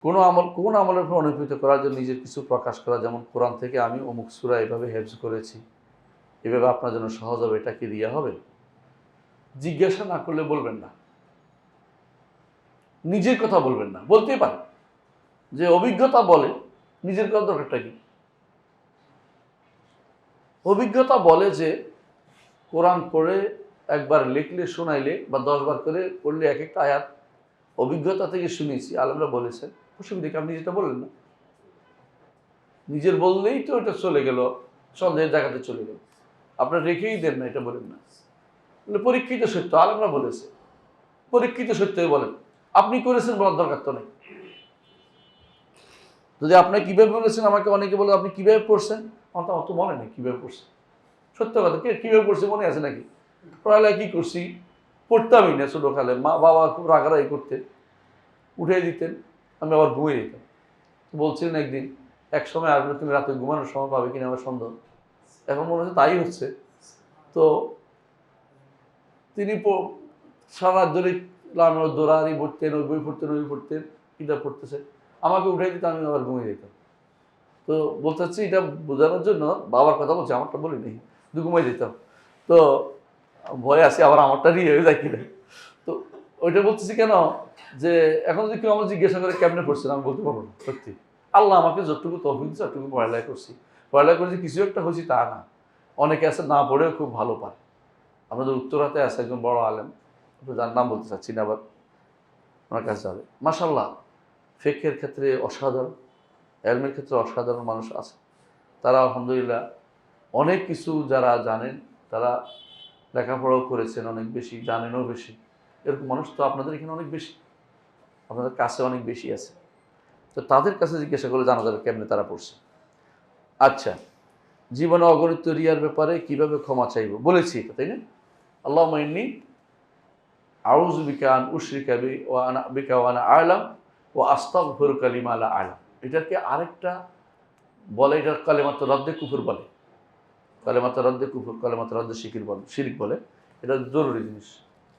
কোনো আমল, কোন আমলের উপর অনুপ্রীত করার জন্য নিজের কিছু প্রকাশ করা, যেমন কোরআন থেকে আমি অমুক সুরা এভাবে হেফজ করেছি। এভাবে আপনার জন্য সহজ হবে, এটা কি রিয়া হবে? জিজ্ঞাসা না করলে বলবেন না। নিজের কথা বলবেন না। বলতেই পারেন। যে অভিজ্ঞতা বলে, নিজের কথা দরকারটা কি? অভিজ্ঞতা বলে যে, কোরআন পড়ে একবার লিখলে, শোনাইলে বা দশবার করে পড়লে এক একটা আয়াত অভিজ্ঞতা থেকে শুনেছি আলমরা বলেছেন অসুবিধা কি আপনি যেটা বললেন না। নিজের বললেই তো এটা চলে গেল, সন্দেহের জায়গাতে চলে গেল। আপনার রেখেই দেন না, এটা বলেন না। পরীক্ষিত সত্য আলমরা বলেছে। পরীক্ষিত সত্যই বলেন। আপনি করেছেন বলার দরকার তো নেই। যদি আপনি কীভাবে বলেছেন, আমাকে অনেকে বলে, আপনি কীভাবে পড়ছেন? আমার অত মনে নেই কীভাবে পড়ছেন। সত্য কথা, কে কীভাবে পড়ছে মনে আছে নাকি? পড়ালেখা কি করছি? পড়তামই না ছোটোকালে। মা, বাবা খুব রাগারাগি করতেন। উঠে দিতেন, আমি আবার ঘুমিয়ে দিতাম বলছিলেন একদিন, এক সময় আসবে, তুমি রাতে ঘুমানোর সময় পাবে কিনা আমার সন্দেহ। এখন মনে হচ্ছে তাই হচ্ছে। তো তিনি সারা ধরে লামের দৌড়ানি পড়তেন ওই বই পড়তেন, ওই পড়তেন, কিতাব পড়তেছে। আমাকে উঠে দিতে আমি আবার ঘুমিয়ে যেতাম। তো বলতে চাচ্ছি, এটা বোঝানোর জন্য বাবার কথা বলছি, আমারটা বলি নেই শুধু ঘুমিয়ে যেতাম। তো ভয় আছে আবার আমারটা নিয়ে হয়ে যায় কিনা তো ওইটা বলতেছি কেন? যে এখন যদি কেউ আমার জিজ্ঞাসা করে কেমনে পড়ছেন আমি বলতে পারব না। সত্যি। আল্লাহ আমাকে যতটুকু তহবিল দিচ্ছে ততটুকু পড়ালেখা করছি। পড়ালেখা করেছি কিছু একটা হয়েছি তা না। অনেকে আছে না পড়েও খুব ভালো পারে। আমাদের উত্তরাতে আছে একজন বড় আলেম যার নাম বলতে চাচ্ছি না আবার ওনার কাছে যাবে। মাসাল্লাহ ফেকের ক্ষেত্রে অসাধারণ এলমের ক্ষেত্রে অসাধারণ মানুষ আছে। তারা আলহামদুলিল্লাহ অনেক কিছু যারা জানেন তারা লেখাপড়াও করেছেন অনেক বেশি, জানেনও বেশি। এরকম মানুষ তো আপনাদের এখানে অনেক বেশি। আপনাদের কাছে অনেক বেশি আছে। তো তাদের কাছে জিজ্ঞাসা করলে জানা যাবে কেমনে তারা পড়ছে। আচ্ছা জীবনে অগণিত রিয়ার ব্যাপারে কীভাবে ক্ষমা চাইব? বলেছি এটা, তাই না? আল্লাহ মাইনি আউজ বিকান উশরিকা বি ও আনা, বিকা ও আনা আলাম ও আস্তাক কালিমা আলা আলাম। এটাকে আরেকটা বলে এটা কালেমাত্র রদ্দে কুফুর বলে। কালেমাত্র রদ্দে কুফুর কালেমাতার রদ্দে শিকির বলে শিরিক বলে। এটা জরুরি জিনিস।